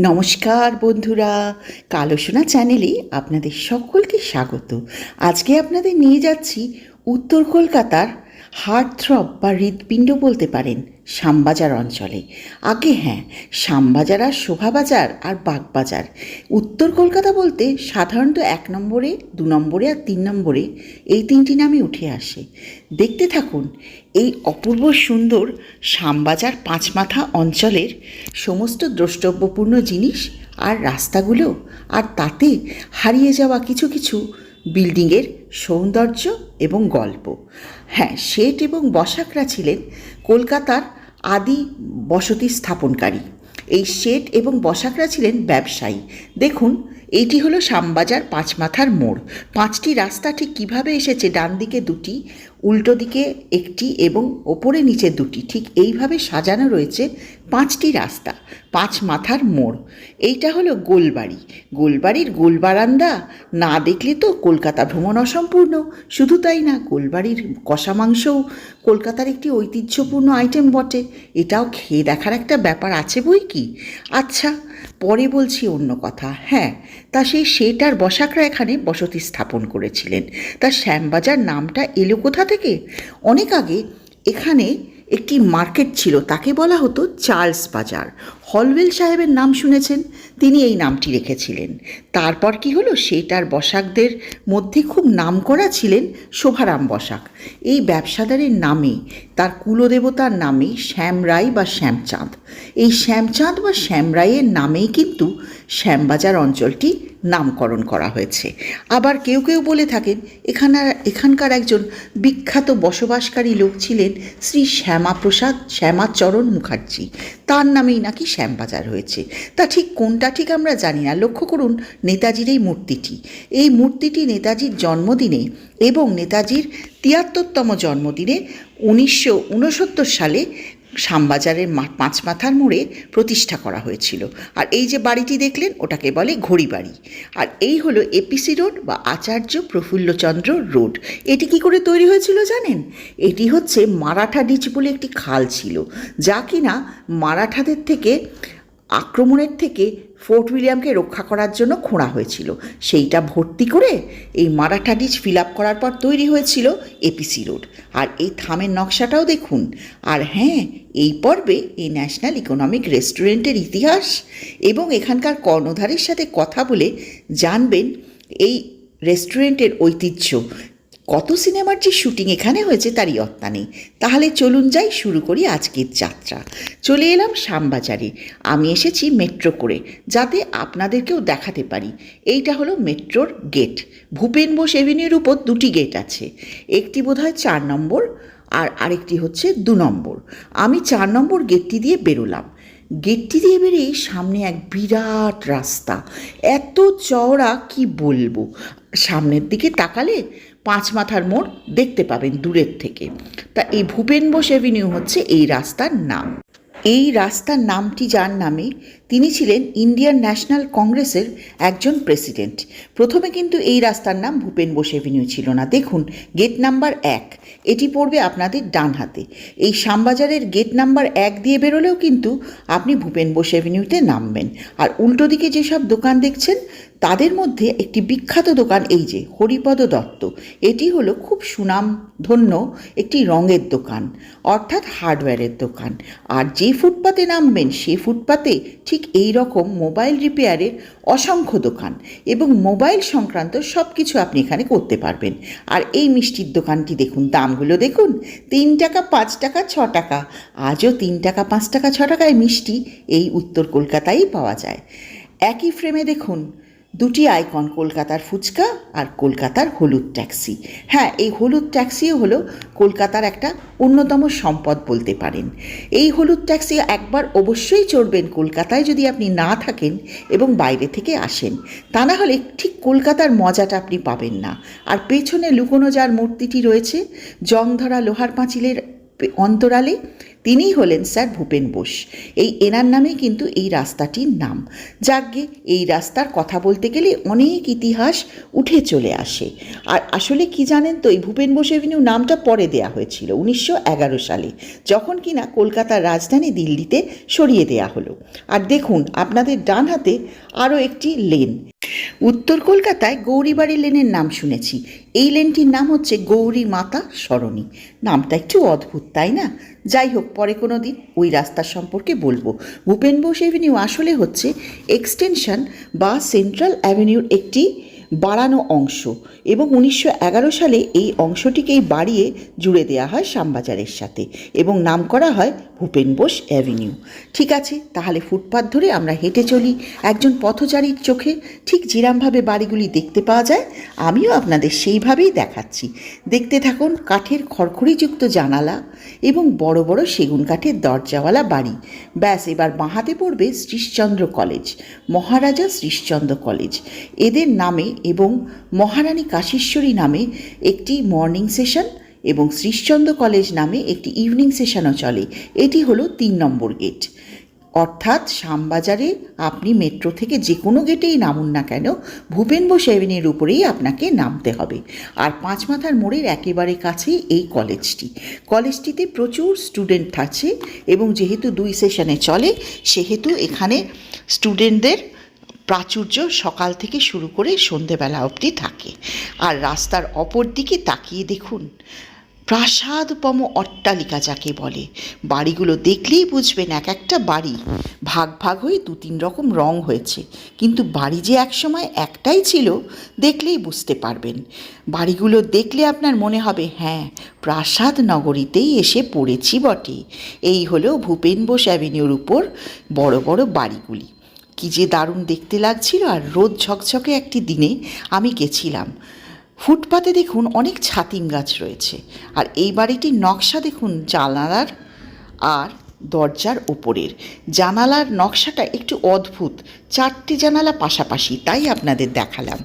নমস্কার বন্ধুরা, কালোসোনা চ্যানেলে আপনাদের সকলকে স্বাগত। আজকে আপনাদের নিয়ে যাচ্ছি উত্তর কলকাতার হার্ট থ্রব বা হৃৎপিণ্ড বলতে পারেন। শ্যামবাজার অঞ্চলে। আগে হ্যাঁ শ্যামবাজার আর শোভাবাজার আর বাগবাজার। উত্তর কলকাতা বলতে সাধারণত এক নম্বরে, দু নম্বরে আর তিন নম্বরে এই তিনটি নামে উঠে আসে। দেখতে থাকুন, এই অপূর্ব সুন্দর শ্যামবাজার পাঁচমাথা অঞ্চলের সমস্ত দ্রষ্টব্যপূর্ণ জিনিস আর রাস্তাগুলো আর তাতে হারিয়ে যাওয়া কিছু কিছু বিল্ডিংয়ের সৌন্দর্য এবং গল্প। হ্যাঁ শেঠ এবং বসাকরা ছিলেন কলকাতার আদি বসতি স্থাপনকারী। এই শেঠ এবং বসাকরা ছিলেন ব্যবসায়ী। দেখুন এইটি হলো শ্যামবাজার পাঁচমাথার মোড়। পাঁচটি রাস্তা ঠিক কীভাবে এসেছে? ডান দিকে দুটি উল্টো দিকে একটি এবং ওপরে নিচে দুটি। ঠিক এইভাবে সাজানো রয়েছে পাঁচটি রাস্তা, পাঁচ মাথার মোড়। এইটা হলো গোলবাড়ি। গোলবাড়ির গোলবারান্দা না দেখলে তো কলকাতা ভ্রমণ অসম্পূর্ণ। শুধু তাই না, গোলবাড়ির কষা মাংসও কলকাতার একটি ঐতিহ্যপূর্ণ আইটেম বটে। এটাও খেয়ে দেখার একটা ব্যাপার আছে বই কি? আচ্ছা পরে বলছি অন্য কথা। হ্যাঁ তা সেই সেটার বসাকরা এখানে বসতি স্থাপন করেছিলেন। তা শ্যামবাজার নামটা এলো কোথা থেকে? অনেক আগে এখানে একটি মার্কেট ছিল, তাকে বলা হতো চার্লস বাজার। হলওয়েল সাহেবের নাম শুনেছেন, তিনি এই নামটি রেখেছিলেন। তারপর কি হলো? সেটার বসাকদের মধ্যে খুব নামকরা ছিলেন শোভারাম বসাক। এই ব্যবসাদারের নামে, তার কুলদেবতার নামে শ্যাম রায় বা শ্যামচাঁদ। এই শ্যামচাঁদ বা শ্যাম রায়ের নামেই কিন্তু শ্যামবাজার অঞ্চলটি নামকরণ করা হয়েছে। আবার কেউ কেউ বলে থাকেন, এখানার, এখানকার একজন বিখ্যাত বসবাসকারী লোক ছিলেন শ্রী শ্যামাপ্রসাদ, শ্যামাচরণ মুখার্জি। তার নামেই নাকি শ্যামবাজার হয়েছে। তা ঠিক কোনটা ঠিক আমরা জানি না। লক্ষ্য করুন, নেতাজির এই মূর্তিটি। এই মূর্তিটি নেতাজির জন্মদিনে এবং নেতাজির তিয়াত্তরতম জন্মদিনে উনিশশো উনসত্তর সালে শ্যামবাজারের পাঁচ মাথার মোড়ে প্রতিষ্ঠা করা হয়েছিল। আর এই যে বাড়িটি দেখলেন, ওটাকে বলে ঘড়ি বাড়ি আর এই হলো এপিসি রোড বা আচার্য প্রফুল্লচন্দ্র রোড। এটি কি করে তৈরি হয়েছিল জানেন? এটি হচ্ছে মারাঠা ডিচ বলে একটি খাল ছিল, যা কিনা মারাঠাদের থেকে, আক্রমণের থেকে ফোর্ট উইলিয়ামকে রক্ষা করার জন্য খোঁড়া হয়েছিল। সেইটা ভর্তি করে এই মারাঠা ডিচ ফিল আপ করার পর তৈরি হয়েছিল এপিসি রোড। আর এই থামের নকশাটাও দেখুন। আর হ্যাঁ এই পর্বে এই ন্যাশনাল ইকোনমিক রেস্টুরেন্টের ইতিহাস এবং এখানকার কর্ণধারের সাথে কথা বলে জানবেন এই রেস্টুরেন্টের ঐতিহ্য কত সিনেমার যে শুটিং এখানে হয়েছে তারই অত্তা নেই। তাহলে চলুন যাই, শুরু করি আজকের যাত্রা। চলে এলাম শ্যামবাজারে। আমি এসেছি মেট্রো করে, যাতে আপনাদেরকেও দেখাতে পারি। এইটা হলো মেট্রোর গেট। ভূপেন বোস এভিনিউর উপর দুটি গেট আছে। একটি বোধহয় চার নম্বর আর আরেকটি হচ্ছে দু নম্বর। আমি চার নম্বর গেটটি দিয়ে বেরোলাম। গেটটি দিয়ে বেরিয়ে সামনে এক বিরাট রাস্তা। এত চওড়া, কি বলব? সামনের দিকে তাকালে পাঁচ মাথার মোড় দেখতে পাবেন দূরের থেকে। তা এই ভূপেন বোস অ্যাভিনিউ হচ্ছে এই রাস্তার নাম। এই রাস্তার নামটি যার নামে তিনি ছিলেন ইন্ডিয়ান ন্যাশনাল কংগ্রেসের একজন প্রেসিডেন্ট। প্রথমে কিন্তু এই রাস্তার নাম ভূপেন বোস অ্যাভিনিউ ছিল না। দেখুন, গেট নাম্বার এক, এটি পড়বে আপনাদের ডান হাতে। এই শ্যামবাজারের গেট নাম্বার এক দিয়ে বেরোলেও কিন্তু আপনি ভূপেন বোস অ্যাভিনিউতে নামবেন। আর উল্টো দিকে যেসব দোকান দেখছেন তাদের মধ্যে একটি বিখ্যাত দোকান এই যে, হরিপদ দত্ত। এটি হলো খুব সুনামধন্য একটি রঙের দোকান, অর্থাৎ হার্ডওয়্যারের দোকান। আর যে ফুটপাতে নামবেন, সে ফুটপাতে ঠিক এই রকম মোবাইল রিপেয়ারের অসংখ্য দোকান এবং মোবাইল সংক্রান্ত সব কিছু আপনি এখানে করতে পারবেন। আর এই মিষ্টির দোকানটি দেখুন, দামগুলো দেখুন, তিন টাকা, পাঁচ টাকা, ছ টাকা, আজও তিন টাকা, পাঁচ টাকা, ছ টাকায় মিষ্টি এই উত্তর কলকাতায় পাওয়া যায়। একই ফ্রেমে দেখুন দুটি আইকন, কলকাতার ফুচকা আর কলকাতার হলুদ ট্যাক্সি। হ্যাঁ এই হলুদ ট্যাক্সিও হলো কলকাতার একটা অন্যতম সম্পদ বলতে পারেন। এই হলুদ ট্যাক্সি একবার অবশ্যই চড়বেন কলকাতায় যদি আপনি না থাকেন এবং বাইরে থেকে আসেন। তা না হলে ঠিক কলকাতার মজাটা আপনি পাবেন না। আর পেছনে লুকোনো যার মূর্তিটি রয়েছে জং ধরা লোহার পাঁচিলের অন্তরালে তিনিই হলেন স্যার ভূপেন বোস। এই এনার নামেই কিন্তু এই রাস্তাটির নাম। যাকগে, এই রাস্তার কথা বলতে গেলে অনেক ইতিহাস উঠে চলে আসে। আর আসলে কি জানেন তো, এই ভূপেন বোস এভিনিউ নামটা পরে দেয়া হয়েছিল, উনিশশো এগারো সালে। যখন কিনা কলকাতার রাজধানী দিল্লিতে সরিয়ে দেয়া হলো। আর দেখুন, আপনাদের ডান হাতে আরও একটি লেন। উত্তর কলকাতায় গৌরীবাড়ি লেনের নাম শুনেছি। এই লেনটির নাম হচ্ছে গৌরী মাতা সরণী। নামটা একটু অদ্ভুত, তাই না? যাই হোক পরে কোনো দিন ওই রাস্তার সম্পর্কে বলব। ভূপেন বোস এভিনিউ আসলে হচ্ছে এক্সটেনশন বা সেন্ট্রাল অ্যাভিনিউর একটি বাড়ানো অংশ এবং উনিশশো এগারো সালে এই অংশটিকেই বাড়িয়ে জুড়ে দেওয়া হয় শ্যামবাজারের সাথে এবং নাম করা হয় ভূপেন বোস অ্যাভিনিউ। ঠিক আছে, তাহলে ফুটপাথ ধরে আমরা হেঁটে চলি। একজন পথচারীর চোখে ঠিক যেরামভাবে বাড়িগুলি দেখতে পাওয়া যায়, আমিও আপনাদের সেইভাবেই দেখাচ্ছি। দেখতে থাকুন কাঠের খড়খড়িযুক্ত জানালা এবং বড় বড় সেগুন কাঠের দরজাওয়ালা বাড়ি। ব্যাস, এবার বাঁহাতে পড়বে শ্রীশচন্দ্র কলেজ, মহারাজা শ্রীশচন্দ্র কলেজ। এদের নামে এবং মহারানী কাশীশ্বরী নামে একটি মর্নিং সেশন এবং শ্রীশচন্দ্র কলেজ নামে একটি ইভিনিং সেশনও চলে। এটি হলো তিন নম্বর গেট অর্থাৎ শ্যামবাজারে আপনি মেট্রো থেকে যে কোনো গেটেই নামুন না কেন ভূপেন বোস অ্যাভিনিউর উপরেই আপনাকে নামতে হবে। আর পাঁচমাথার মোড়ের একেবারে কাছেই এই কলেজটি কলেজটিতে প্রচুর স্টুডেন্ট আছে এবং যেহেতু দুই সেশনে চলে, সেহেতু এখানে স্টুডেন্টদের প্রাচুর্য সকাল থেকে শুরু করে সন্ধেবেলা অবধি থাকে। আর রাস্তার অপর দিকে তাকিয়ে দেখুন, প্রাসাদপম অট্টালিকা যাকে বলে। বাড়িগুলো দেখলেই বুঝবেন এক একটা বাড়ি ভাগ ভাগ হয়ে দু তিন রকম রং হয়েছে। কিন্তু বাড়ি যে একসময় একটাই ছিল, দেখলেই বুঝতে পারবেন। বাড়িগুলো দেখলে আপনার মনে হবে হ্যাঁ প্রাসাদ নগরীতেই এসে পড়েছি বটে। এই হলো ভূপেন বোস অ্যাভিনিউর উপর বড় বড় বাড়িগুলি। কি যে দারুণ দেখতে লাগছিল আর রোদ ঝকঝকে একটি দিনে আমি গেছিলাম। ফুটপাতে দেখুন অনেক ছাতিম গাছ রয়েছে আর এই বাড়িটির নকশা দেখুন জানালার আর দরজার ওপরের। জানালার নকশাটা একটু অদ্ভুত, চারটে জানালা পাশাপাশি, তাই আপনাদের দেখালাম।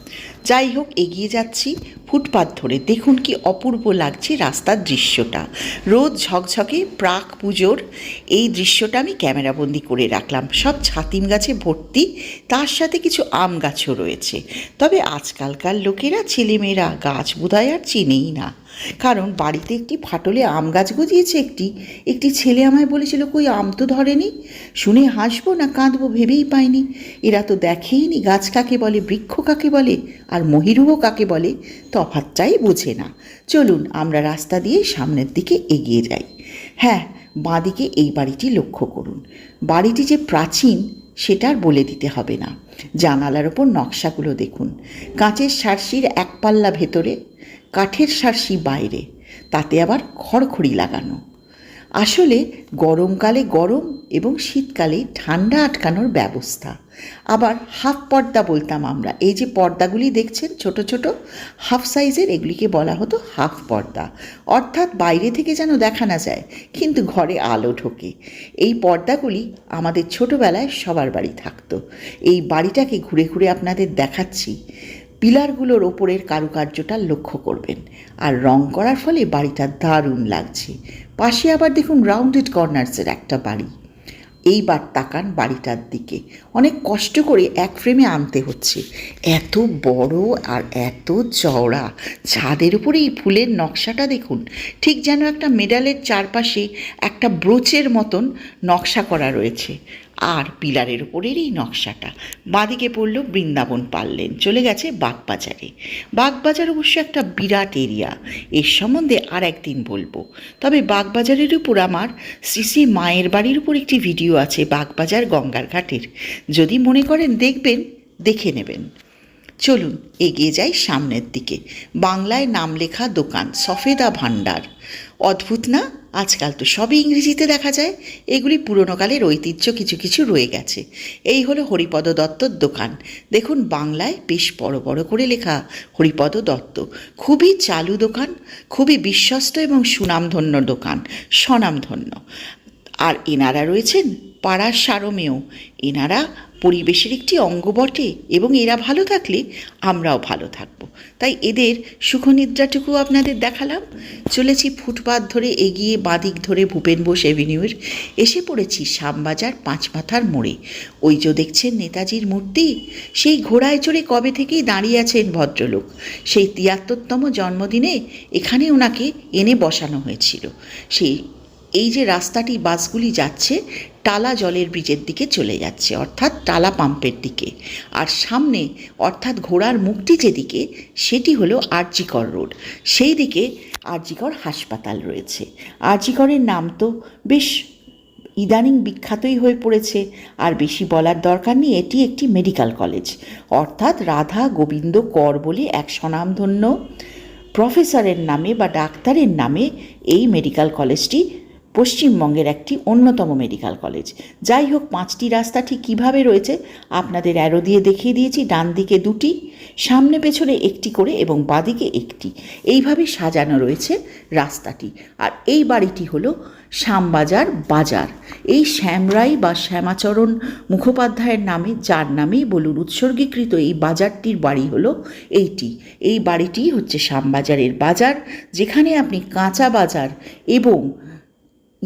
যাই হোক এগিয়ে যাচ্ছি। ফুটপাত ধরে দেখুন কি অপূর্ব লাগছে রাস্তার দৃশ্যটা। রোদ ঝকঝকে, প্রাক পুজোর। এই দৃশ্যটা আমি ক্যামেরাবন্দি করে রাখলাম। সব ছাতিম গাছে ভর্তি, তার সাথে কিছু আম গাছও রয়েছে। তবে আজকালকার লোকেরা, ছেলেমেয়েরা গাছ বোধহয় আর চেনেই না। কারণ বাড়িতে একটি ফাটলে আম গাছ গজিয়েছে একটি একটি ছেলে আমায় বলেছিল, কই আম তো ধরেনি? শুনে হাসবো না কাঁদবো ভেবেই পাইনি। এরা তো দেখেইনি গাছ কাকে বলে, বৃক্ষ কাকে বলে, আর মহিরুহ কাকে বলে, তফাৎটাই বোঝে না। চলুন, আমরা রাস্তা দিয়ে সামনের দিকে এগিয়ে যাই। হ্যাঁ বাঁদিকে এই বাড়িটি লক্ষ্য করুন। বাড়িটি যে প্রাচীন, সেটা আর বলে দিতে হবে না। জানালার ওপর নকশাগুলো দেখুন। কাঁচের সারসির এক পাল্লা ভেতরে কাঠের সারসি বাইরে, তাতে আবার খড়খড়ি লাগানো। আসলে গরমকালে গরম এবং শীতকালে ঠান্ডা আটকানোর ব্যবস্থা। আবার হাফ পর্দা বলতাম আমরা। এই যে পর্দাগুলি দেখছেন, ছোট ছোট, হাফ সাইজের, এগুলিকে বলা হতো হাফ পর্দা। অর্থাৎ বাইরে থেকে যেন দেখা না যায়, কিন্তু ঘরে আলো ঢোকে। এই পর্দাগুলি আমাদের ছোটোবেলায় সবার বাড়ি থাকতো। এই বাড়িটাকে ঘুরে ঘুরে আপনাদের দেখাচ্ছি। পিলারগুলোর ওপরের কারুকার্যটা লক্ষ্য করবেন। আর রং করার ফলে বাড়িটা দারুণ লাগছে। পাশে আবার দেখুন রাউন্ডেড কর্নার্সের একটা বাড়ি। এইবার তাকান বাড়িটার দিকে। অনেক কষ্ট করে এক ফ্রেমে আনতে হচ্ছে। এত বড় আর এত চওড়া। ছাদের উপরে এই ফুলের নকশাটা দেখুন। ঠিক যেন একটা মেডালের চারপাশে একটা ব্রোচের মতন নকশা করা রয়েছে। পিলারের উপরের এই নকশাটা। বাঁদিকে পড়ল বৃন্দাবন পারলেন চলে গেছে বাগবাজারে। বাগবাজার অবশ্য একটা বিরাট এরিয়া, এর সম্বন্ধে আর একদিন বলব। তবে বাগবাজারের উপর আমার শ্রী মায়ের বাড়ির উপর একটি ভিডিও আছে বাগবাজার গঙ্গার ঘাটের। যদি মনে করেন দেখবেন, দেখে নেবেন। চলুন, এগিয়ে যাই সামনের দিকে। বাংলায় নাম লেখা দোকান, সফেদা ভাণ্ডার। অদ্ভুত না? আজকাল তো সবই ইংরেজিতে দেখা যায়। এগুলি পুরনোকালের ঐতিহ্য কিছু কিছু রয়ে গেছে। এই হলো হরিপদ দত্তর দোকান। দেখুন, বাংলায় বেশ বড় বড় করে লেখা হরিপদ দত্ত। খুবই চালু দোকান, খুবই বিশ্বস্ত এবং সুনামধন্য দোকান, স্বনামধন্য। আর এনারা রয়েছেন পাড়ার সারমেয়। এনারা পরিবেশের একটি অঙ্গ বটে এবং এরা ভালো থাকলে আমরাও ভালো থাকব। তাই এদের সুখনিদ্রাটুকু আপনাদের দেখালাম। চলেছি ফুটপাথ ধরে এগিয়ে বাদিক ধরে ভূপেন বোস এভিনিউর এসে পড়েছি শ্যামবাজার পাঁচমাথার মোড়ে। ওই যে দেখছেন নেতাজির মূর্তি? সেই ঘোড়ায় চড়ে কবে থেকেই দাঁড়িয়ে আছেন ভদ্রলোক? সেই তিয়াত্তরতম জন্মদিনে এখানে ওনাকে এনে বসানো হয়েছিল। সেই, এই যে রাস্তাটি বাসগুলি যাচ্ছে টালা জলের ব্রিজের দিকে চলে যাচ্ছে, অর্থাৎ টালা পাম্পের দিকে। আর সামনে, অর্থাৎ ঘোড়ার মুখটি যেদিকে, সেটি হলো আরজিকর রোড। সেই দিকে আরজিকর হাসপাতাল রয়েছে। আরজিকরের নাম তো বেশ ইদানিং বিখ্যাতই হয়ে পড়েছে, আর বেশি বলার দরকার নেই, এটি একটি মেডিকেল কলেজ। অর্থাৎ রাধা গোবিন্দ কর বলে এক স্বনামধন্য প্রফেসরের নামে বা ডাক্তারের নামে এই মেডিকেল কলেজটি পশ্চিমবঙ্গের একটি অন্যতম মেডিকেল কলেজ। যাই হোক, পাঁচটি রাস্তা ঠিক কীভাবে রয়েছে, আপনাদের অ্যারো দিয়ে দেখিয়ে দিয়েছি। ডান দিকে দুটি, সামনে পেছনে একটি করে এবং বাদিকে একটি। এইভাবে সাজানো রয়েছে রাস্তাটি। আর এই বাড়িটি হলো শ্যামবাজার বাজার। এই শ্যামরাই বা শ্যামাচরণ মুখোপাধ্যায়ের নামে, যার নামেই বলুন উৎসর্গীকৃত এই বাজারটির বাড়ি হলো এইটি। এই বাড়িটি হচ্ছে শ্যামবাজারের বাজার, যেখানে আপনি কাঁচা বাজার এবং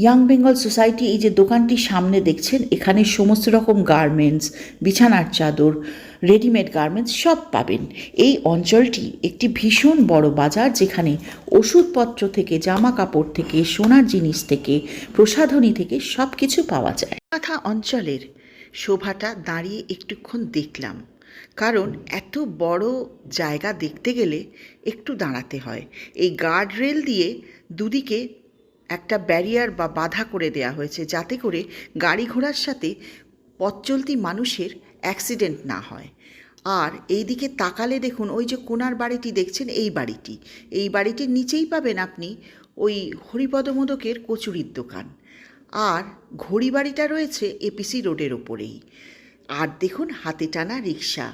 ইয়াং বেঙ্গল সোসাইটি এই যে দোকানটি সামনে দেখছেন, এখানে সমস্ত রকম গার্মেন্টস বিছানার চাদর রেডিমেড গার্মেন্টস সব পাবেন। এই অঞ্চলটি একটি ভীষণ বড় বাজার যেখানে ওষুধপত্র থেকে জামা কাপড় থেকে, সোনার জিনিস থেকে, প্রসাধনী থেকে সব কিছু পাওয়া যায়। কথা অঞ্চলের শোভাটা দাঁড়িয়ে একটুক্ষণ দেখলাম, কারণ এত বড় জায়গা দেখতে গেলে একটু দাঁড়াতে হয়। এই গার্ড রেল দিয়ে দুদিকে একটা ব্যারিয়ার বা বাধা করে দেয়া হয়েছে যাতে করে গাড়ি ঘোড়ার সাথে পথ চলতি মানুষের অ্যাক্সিডেন্ট না হয়। আর এই দিকে তাকালে দেখুন, ওই যে কোনার বাড়িটি দেখছেন, এই বাড়িটি। এই বাড়িটির নিচেই পাবেন আপনি ওই হরিপদ মোদকের কচুরির দোকান। আর ঘড়ি বাড়িটা রয়েছে এপিসি রোডের ওপরেই। আর দেখুন, হাতে টানা রিক্সা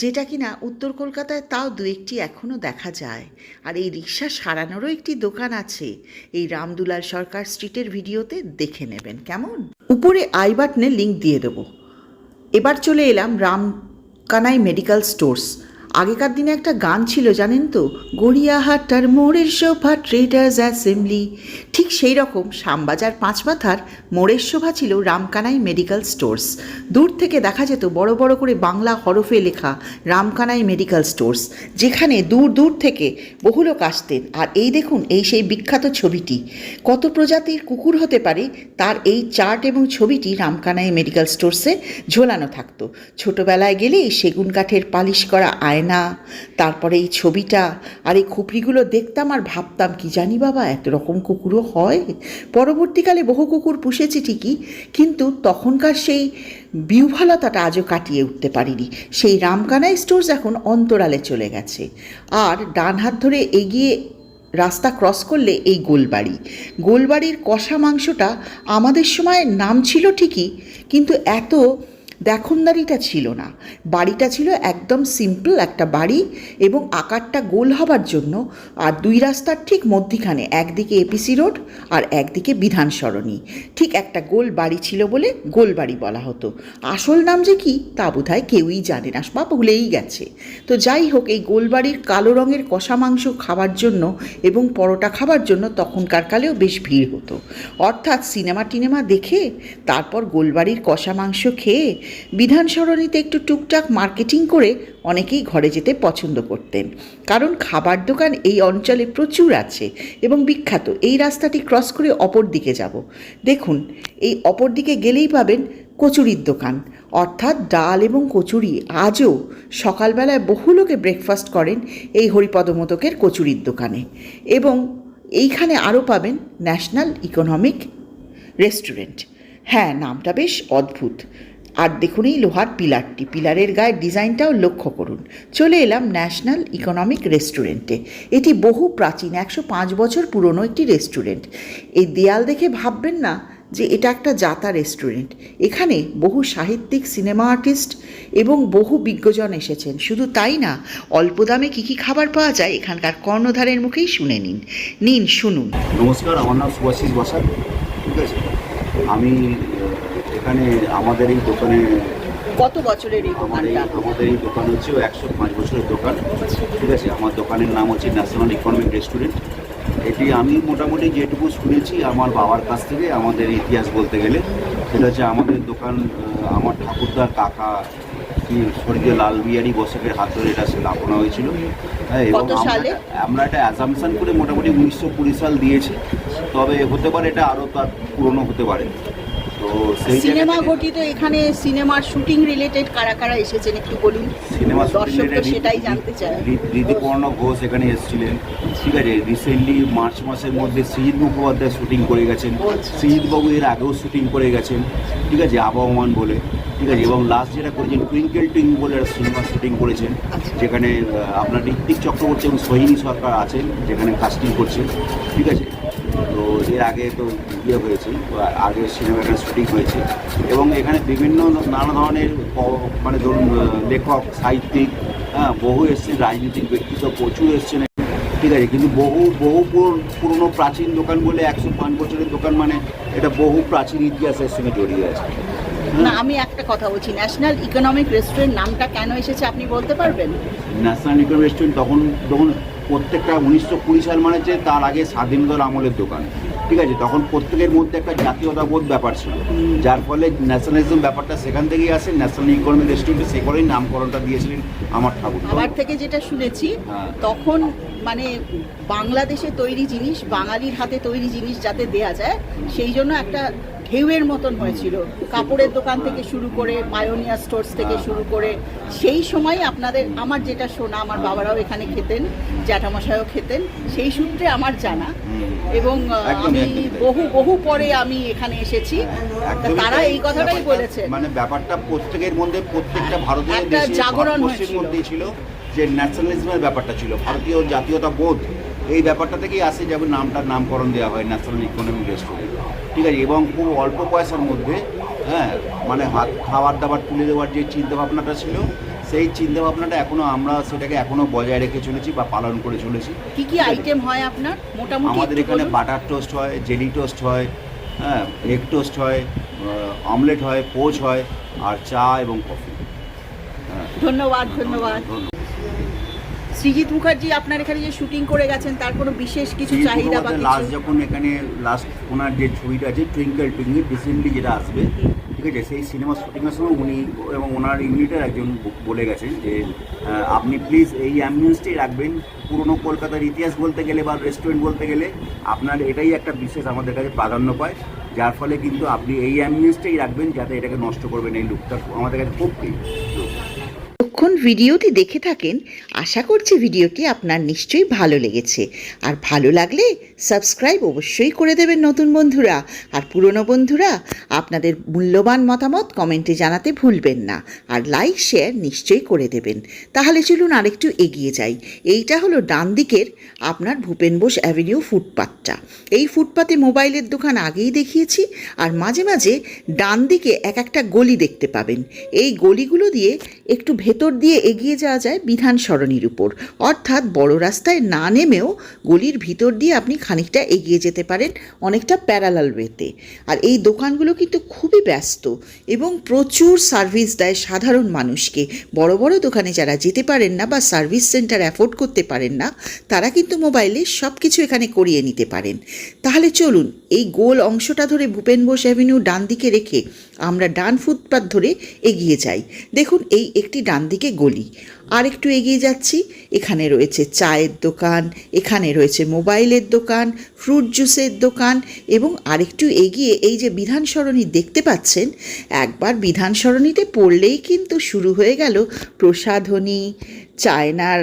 যেটা কিনা উত্তর কলকাতায় তাও দু একটি এখনও দেখা যায়। আর এই রিক্সা সারানোরও একটি দোকান আছে। এই রামদুলাল সরকার স্ট্রিটের ভিডিওতে দেখে নেবেন, কেমন? উপরে আই বাটনে লিঙ্ক দিয়ে দেবো। এবার চলে এলাম রাম কানাই মেডিকেল স্টোর্স। আগেকার দিনে একটা গান ছিল, জানেন তো? গড়িয়াহাটার মোড়ের শোভা ট্রেডার্স অ্যাসেম্বলি। ঠিক সেই রকম শ্যামবাজার পাঁচমাথার মোড়ের শোভা ছিল রামকানাই মেডিকেল স্টোর্স। দূর থেকে দেখা যেত বড় বড় করে বাংলা হরফে লেখা রামকানাই মেডিকেল স্টোর্স, যেখানে দূর দূর থেকে বহু লোক আসতেন। আর এই দেখুন, এই সেই বিখ্যাত ছবিটি। কত প্রজাতির কুকুর হতে পারে তার এই চার্ট এবং ছবিটি রামকানাই মেডিকেল স্টোর্সে ঝোলানো থাকতো। ছোটোবেলায় গেলেই সেগুন কাঠের পালিশ করা আয়না তারপরে এই ছবিটা আর এই খুপড়িগুলো দেখতাম আর ভাবতাম, কি জানি বাবা, এত রকম কুকুরও হয়? পরবর্তীকালে বহু কুকুর পুষেছি ঠিকই, কিন্তু তখনকার সেই বিহ্বলতাটা আজও কাটিয়ে উঠতে পারিনি। সেই রামকানাই স্টোর্স এখন অন্তরালে চলে গেছে। আর ডান হাত ধরে এগিয়ে রাস্তা ক্রস করলে এই গোলবাড়ি। গোলবাড়ির কষা মাংসটা আমাদের সময় নাম ছিল ঠিকই, কিন্তু এত দেখনদারিটা ছিল না। বাড়িটা ছিল একদম সিম্পল একটা বাড়ি এবং আকারটা গোল হবার জন্য আর দুই রাস্তার ঠিক মধ্যিখানে একদিকে এপিসি রোড আর একদিকে বিধান সরণি। ঠিক একটা গোল বাড়ি ছিল বলে গোল বাড়ি বলা হতো। আসল নাম যে কি তা বোধহয় কেউই জানে না বা ভুলেই গেছে। তো যাই হোক, এই গোলবাড়ির কালো রঙের কষা মাংস খাবার জন্য এবং পরোটা খাবার জন্য তখনকার কালেও বেশ ভিড় হতো। অর্থাৎ সিনেমা টিনেমা দেখে তারপর গোলবাড়ির কষা মাংস খেয়ে বিধান সরণিতে একটু টুকটাক মার্কেটিং করে অনেকেই ঘরে যেতে পছন্দ করতেন। কারণ খাবার দোকান এই অঞ্চলে প্রচুর আছে এবং বিখ্যাত। এই রাস্তাটি ক্রস করে অপর দিকে যাব। দেখুন, এই অপর দিকে গেলেই পাবেন কচুরির দোকান। অর্থাৎ ডাল এবং কচুরি আজও সকালবেলায় বহু লোকে ব্রেকফাস্ট করেন এই হরিপদ মোদকের কচুরির দোকানে। এবং এইখানে আরও পাবেন ন্যাশনাল ইকোনমিক রেস্টুরেন্ট হ্যাঁ নামটা বেশ অদ্ভুত। আর দেখুন এই লোহার পিলারটি। পিলারের গায়ের ডিজাইনটাও লক্ষ্য করুন। চলে এলাম ন্যাশনাল ইকোনমিক রেস্টুরেন্টে। এটি বহু প্রাচীন, একশো পাঁচ বছর পুরনো একটি রেস্টুরেন্ট। এই দেয়াল দেখে ভাববেন না যে এটা একটা জাতা রেস্টুরেন্ট। এখানে বহু সাহিত্যিক, সিনেমা আর্টিস্ট এবং বহু বিজ্ঞজন এসেছেন। শুধু তাই না, অল্প দামে কী কী খাবার পাওয়া যায় এখানকার কর্ণধারের মুখেই শুনে নিন। নিন, শুনুন। নমস্কার, আমার নাম সুভাষিস বসাক। ঠিক আছে? আমি এখানে আমাদের এই দোকানে কত বছরের এই দোকানটা? আমাদের এই দোকান হচ্ছে একশো পাঁচ বছরের দোকান। ঠিক আছে? আমার দোকানের নাম হচ্ছে ন্যাশনাল ইকোনমিক রেস্টুরেন্ট এটি আমি মোটামুটি যেটুকু শুনেছি আমার বাবার কাছ থেকে আমাদের ইতিহাস বলতে গেলে। সেটা হচ্ছে আমাদের দোকান আমার ঠাকুরদার কাকা কি স্বর্গীয় লাল বিহারি বসকের হাত ধরে এটা স্থাপনা হয়েছিল। হ্যাঁ এবং আমরা আমরা অ্যাজামশন করে মোটামুটি উনিশশো কুড়ি সাল দিয়েছি। তবে হতে পারে এটা আরও তার পুরনো হতে পারে। তো সেই সিনেমা ঘটিত এখানে সিনেমার শুটিং রিলেটেড কারা কারা এসেছেন একটু বলুন? সিনেমা দর্শক তো সেটাই জানতে চায়। ঋতুপর্ণ ঘোষ এখানে এসেছিলেন। ঠিক আছে রিসেন্টলি মার্চ মাসের মধ্যে সৃজিত মুখোপাধ্যায় শুটিং করে গেছেন। আচ্ছা। সৃজিত বাবু এর আগেও শুটিং করে গেছেন। ঠিক আছে আবহমান বলে। ঠিক আছে এবং লাস্ট যেটা করেছেন টুইঙ্কেল টুইং বলে একটা সিনেমা শুটিং করেছেন। আচ্ছা। যেখানে আপনার ঋত্বিক চক্রবর্তী এবং সোহিনী সরকার আছেন যেখানে কাস্টিং করছেন। ঠিক আছে এর আগে তো ইয়ে হয়েছে আগে সিনেমা এখানে শুটিং হয়েছে। এবং এখানে বিভিন্ন নানা ধরনের মানে ধরুন লেখক সাহিত্যিক হ্যাঁ বহু এসছেন রাজনৈতিক ব্যক্তিত্ব প্রচুর এসছেন। ঠিক আছে কিন্তু বহু বহু পুরো- পুরনো প্রাচীন দোকান বলে একশো পাঁচ বছরের দোকান মানে এটা বহু প্রাচীন ইতিহাসের সঙ্গে জড়িয়ে আছে। না আমি একটা কথা বলছি ন্যাশনাল ইকোনমিক রেস্টুরেন্ট নামটা কেন এসেছে আপনি বলতে পারবেন? ন্যাশনাল ইকো রেস্টুরেন্ট তখন তখন প্রত্যেকটা উনিশশো কুড়ি সাল মানে যে তার আগে স্বাধীনতার আমলের দোকান। ঠিক আছে তখন প্রত্যেকের মধ্যে একটা জাতীয়তাবোধ ব্যাপার ছিল। যার ফলে ন্যাশনালিজম ব্যাপারটা সেখান থেকেই আসে ন্যাশনাল ইকোনমিক রেস্টুরেন্টে সে করেই নামকরণটা দিয়েছিলেন আমার ঠাকুর। আমার থেকে যেটা শুনেছি হ্যাঁ। তখন মানে বাংলাদেশে তৈরি জিনিস বাঙালির হাতে তৈরি জিনিস যাতে দেয়া যায় সেই জন্য একটা ঢেউয়ের মতন হয়েছিল। কাপড়ের দোকান থেকে শুরু করে পায়োনিয়া স্টোর্স থেকে। শুরু করে সেই সময় আপনাদের আমার যেটা শোনা আমার বাবারাও এখানে খেতেন জ্যাঠামশাইও খেতেন সেই সূত্রে আমার জানা। এবং আমি বহু বহু পরে আমি এখানে এসেছি। তারা এই কথাটাই বলেছে মানে ব্যাপারটা প্রত্যেকের মধ্যে প্রত্যেকটা ভারতীয় একটা জাগরণ। মধ্যেই ছিল যে ন্যাশনালিজমের ব্যাপারটা ছিল। ভারতীয় জাতীয়তা বোধ এই ব্যাপারটা থেকেই আসে যেমন নামটার নামকরণ দেওয়া হয় ন্যাশনাল ইকোনমিক রেস্টুরেন্ট ঠিক আছে এবং খুব অল্প পয়সার মধ্যে হ্যাঁ মানে হাত খাবার দাবার তুলে দেওয়ার যে চিন্তাভাবনাটা ছিল সেই চিন্তাভাবনাটা এখনও আমরা সেটাকে এখনও বজায় রেখে চলেছি বা পালন করে চলেছি। কি কি আইটেম হয় আপনার? মোটামুটি আমাদের এখানে বাটার টোস্ট হয় জেলি টোস্ট হয় হ্যাঁ এগ টোস্ট হয় অমলেট হয় পোচ হয় আর চা এবং কফি হ্যাঁ। ধন্যবাদ। ধন্যবাদ। সৃজিত মুখার্জি আপনার এখানে যে শুটিং করে গেছেন তার কোনো বিশেষ কিছু চাহিদা বা লাস্ট যখন এখানে লাস্ট ওনার যে ছবিটা আছে টুইঙ্কেল টুইঙ্কেল রিসেন্টলি যেটা আসবে ঠিক আছে সেই সিনেমা শুটিংয়ের সময় উনি এবং ওনার ইউনিটের একজন বলে গেছেন যে আপনি প্লিজ এই অ্যাম্বিয়েন্সটাই রাখবেন। পুরনো কলকাতার ইতিহাস বলতে গেলে বা রেস্টুরেন্ট বলতে গেলে আপনার এটাই একটা বিশেষ আমাদের কাছে প্রাধান্য পায়। যার ফলে কিন্তু আপনি এই অ্যাম্বিয়েন্সটাই রাখবেন যাতে এটাকে নষ্ট করবেন এই লুকটা আমাদের কাছে খুব প্রিয়। যতক্ষণ ভিডিওটি দেখে থাকেন, আশা করছি ভিডিওটি আপনার নিশ্চয়ই ভালো লেগেছে। আর ভালো লাগলে সাবস্ক্রাইব অবশ্যই করে দেবেন, নতুন বন্ধুরা। আর পুরনো বন্ধুরা, আপনাদের মূল্যবান মতামত কমেন্টে জানাতে ভুলবেন না। আর লাইক, শেয়ার নিশ্চয়ই করে দেবেন। তাহলে চলুন আরেকটু এগিয়ে যাই। এইটা হলো ডান দিকের আপনার ভূপেন বোস অ্যাভিনিউ ফুটপাথটা এই ফুটপাতে মোবাইলের দোকান আগেই দেখিয়েছি। আর মাঝে মাঝে ডান দিকে এক একটা গলি দেখতে পাবেন। এই গলিগুলো দিয়ে একটু ভেতর দিয়ে এগিয়ে যাওয়া যায় বিধান সরণির উপর। অর্থাৎ বড় রাস্তায় না নেমেও গলির ভিতর দিয়ে আপনি খানিকটা এগিয়ে যেতে পারেন অনেকটা প্যারালাল ওয়েতে আর এই দোকানগুলো কিন্তু খুবই ব্যস্ত এবং প্রচুর সার্ভিস দেয় সাধারণ মানুষকে। বড় বড় দোকানে যারা যেতে পারেন না বা সার্ভিস সেন্টার অ্যাফোর্ড করতে পারেন না, তারা কিন্তু মোবাইলে সব কিছু এখানে করিয়ে নিতে পারেন। তাহলে চলুন, এই গোল অংশটা ধরে ভূপেন বোস অ্যাভিনিউ ডান দিকে রেখে আমরা ডান ফুটপাথ ধরে এগিয়ে যাই। দেখুন, এই একটি ডান দিকে গলি। আর একটু এগিয়ে যাচ্ছি, এখানে রয়েছে চায়ের দোকান, এখানে রয়েছে মোবাইলের দোকান ফ্রুট জুসের দোকান এবং আরেকটু এগিয়ে এই যে বিধান সরণি দেখতে পাচ্ছেন, একবার বিধান সরণিতে পড়লেই কিন্তু শুরু হয়ে গেল প্রসাধনী, চায়নার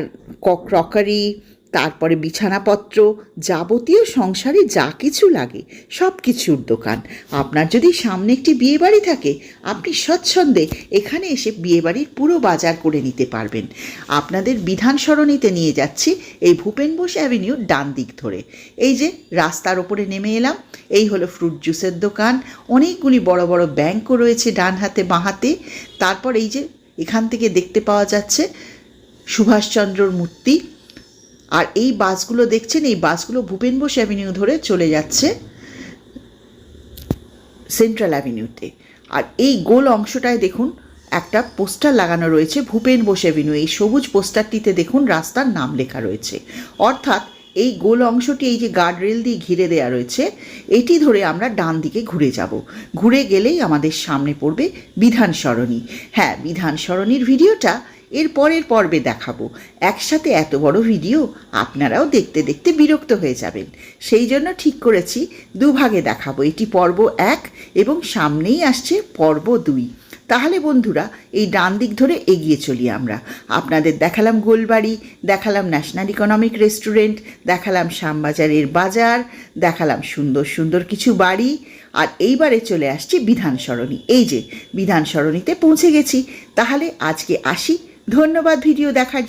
ক্রকারি তারপরে বিছানাপত্র, যাবতীয় সংসারে যা কিছু লাগে, সব কিছুর দোকান। আপনার যদি সামনে একটি বিয়েবাড়ি থাকে, আপনি স্বচ্ছন্দে এখানে এসে বিয়েবাড়ির পুরো বাজার করে নিতে পারবেন। আপনাদের বিধান সরণিতে নিয়ে যাচ্ছি এই ভূপেন বোস অ্যাভিনিউর ডান দিক ধরে। এই যে, রাস্তার ওপরে নেমে এলাম। এই হলো ফ্রুট জুসের দোকান। অনেকগুলি বড় বড় ব্যাংকও রয়েছে ডান হাতে বাঁ হাতে। তারপর এই যে, এখান থেকে দেখতে পাওয়া যাচ্ছে সুভাষচন্দ্রর মূর্তি। আর এই বাসগুলো দেখছেন, এই বাসগুলো ভূপেন বোস অ্যাভিনিউ ধরে চলে যাচ্ছে সেন্ট্রাল অ্যাভিনিউতে আর এই গোল অংশটায় দেখুন, একটা পোস্টার লাগানো রয়েছে ভূপেন বোস অ্যাভিনিউ এই সবুজ পোস্টারটিতে দেখুন রাস্তার নাম লেখা রয়েছে। অর্থাৎ এই গোল অংশটি, এই যে গার্ডরেল দিয়ে ঘিরে দেওয়া রয়েছে, এটি ধরে আমরা ডান দিকে ঘুরে যাব। ঘুরে গেলেই আমাদের সামনে পড়বে বিধান সরণি। হ্যাঁ বিধান সরণির ভিডিওটা এর পরের পর্বে দেখাবো। একসাথে এত বড় ভিডিও আপনারাও দেখতে দেখতে বিরক্ত হয়ে যাবেন। সেই জন্য ঠিক করেছি, দুভাগে দেখাবো। এটি পর্ব এক এবং সামনেই আসছে পর্ব দুই। তাহলে বন্ধুরা, এই ডান দিক ধরে এগিয়ে চলি আমরা। আপনাদের দেখালাম গোলবাড়ি, দেখালাম ন্যাশনাল ইকোনমিক রেস্টুরেন্ট, দেখালাম শ্যামবাজারের বাজার, দেখালাম সুন্দর সুন্দর কিছু বাড়ি, আর এইবারে চলে আসছি বিধান সরণি। এই যে, বিধান সরণিতে পৌঁছে গেছি। তাহলে আজকে আসি ধন্যবাদ ভিডিও দেখার জন্য।